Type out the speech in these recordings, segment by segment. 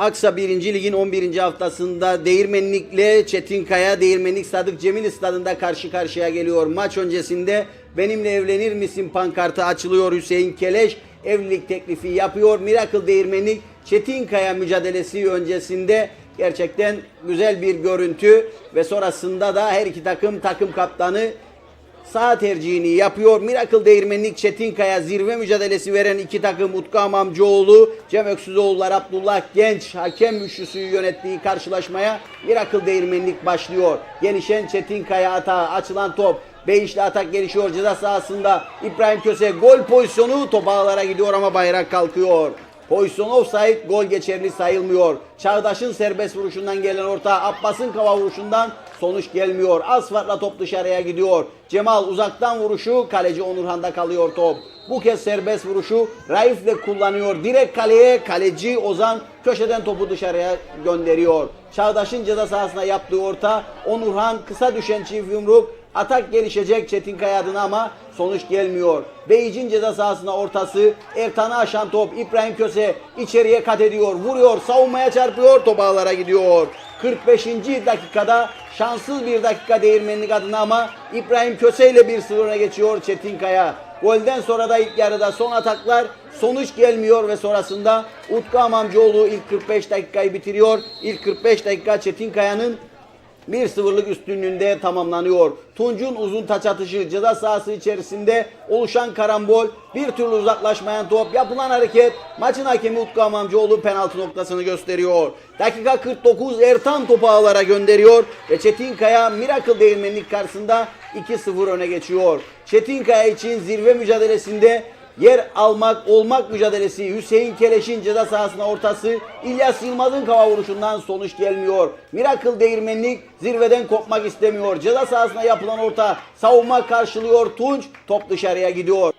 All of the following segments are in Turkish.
Aksa 1. Lig'in 11. haftasında Değirmenlik'le Çetinkaya Değirmenlik Sadık Cemil Stadında karşı karşıya geliyor. Maç öncesinde benimle evlenir misin pankartı açılıyor Hüseyin Keleş. Evlilik teklifi yapıyor. Miracle Değirmenlik Çetinkaya mücadelesi öncesinde gerçekten güzel bir görüntü ve sonrasında da her iki takım takım kaptanı sağ tercihini yapıyor. Miracle Değirmenlik Çetinkaya zirve mücadelesi veren iki takım Utku Amamcıoğlu, Cem Öksüzoğullar, Abdullah Genç hakem üçlüsü yönettiği karşılaşmaya Miracle Değirmenlik başlıyor. Gelişen Çetinkaya atağı açılan top Beyişli atak gelişiyor ceza sahasında. İbrahim Köse gol pozisyonu top ağlara gidiyor ama bayrak kalkıyor. Pozisyon offside gol geçerli sayılmıyor. Çağdaş'ın serbest vuruşundan gelen orta Abbas'ın kava vuruşundan sonuç gelmiyor. Az farkla top dışarıya gidiyor. Cemal uzaktan vuruşu kaleci Onurhan'da kalıyor top. Bu kez serbest vuruşu Raif'le kullanıyor. Direkt kaleye kaleci Ozan köşeden topu dışarıya gönderiyor. Çağdaş'ın ceza sahasına yaptığı orta Onurhan kısa düşen çift yumruk Atak gelişecek Çetinkaya adına ama sonuç gelmiyor. Beyic'in ceza sahasına ortası Ertan'ı aşan top İbrahim Köse içeriye kat ediyor. Vuruyor savunmaya çarpıyor top ağlara gidiyor. 45. dakikada şanssız bir dakika değirmenlik adına ama İbrahim Köse ile 1-0 öne geçiyor Çetinkaya. Golden sonra da ilk yarıda son ataklar sonuç gelmiyor ve sonrasında Utku Amamcıoğlu ilk 45 dakikayı bitiriyor. İlk 45 dakika Çetinkaya'nın 1-0'lık üstünlüğünde tamamlanıyor. Tunç'un uzun taç atışı ceza sahası içerisinde oluşan karambol bir türlü uzaklaşmayan top yapılan hareket maçın hakemi Utku Amamcıoğlu penaltı noktasını gösteriyor. Dakika 49 Ertan topu ağlara gönderiyor ve Çetinkaya Miracle Değirmenlik karşısında 2-0 öne geçiyor. Çetinkaya için zirve mücadelesinde yer almak olmak mücadelesi Hüseyin Keleş'in ceza sahasına ortası İlyas Yılmaz'ın kava vuruşundan sonuç gelmiyor. Miracle Değirmenlik zirveden kopmak istemiyor. Ceza sahasına yapılan orta savunma karşılıyor Tunç top dışarıya gidiyor.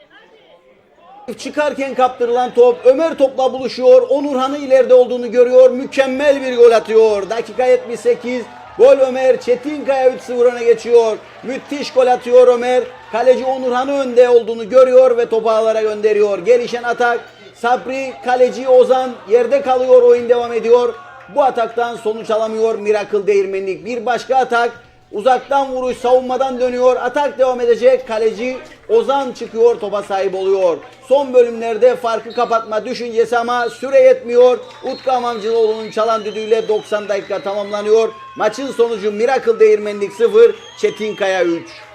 Çıkarken kaptırılan top Ömer topla buluşuyor. Onurhan'ı ileride olduğunu görüyor. Mükemmel bir gol atıyor. Dakika 78. Gol Ömer Çetinkaya 3-0 öne geçiyor. Müthiş gol atıyor Ömer. Kaleci Onurhan'ı önde olduğunu görüyor ve topu ağlara gönderiyor. Gelişen atak Sabri kaleci Ozan yerde kalıyor oyun devam ediyor. Bu ataktan sonuç alamıyor Miracle Değirmenlik. Bir başka atak Uzaktan vuruş savunmadan dönüyor. Atak devam edecek. Kaleci Ozan çıkıyor topa sahip oluyor. Son bölümlerde farkı kapatma düşüncesi ama süre yetmiyor. Utku Amamcıoğlu'nun çalan düdüğüyle 90 dakika tamamlanıyor. Maçın sonucu Miracle Değirmenlik 0, Çetinkaya 3.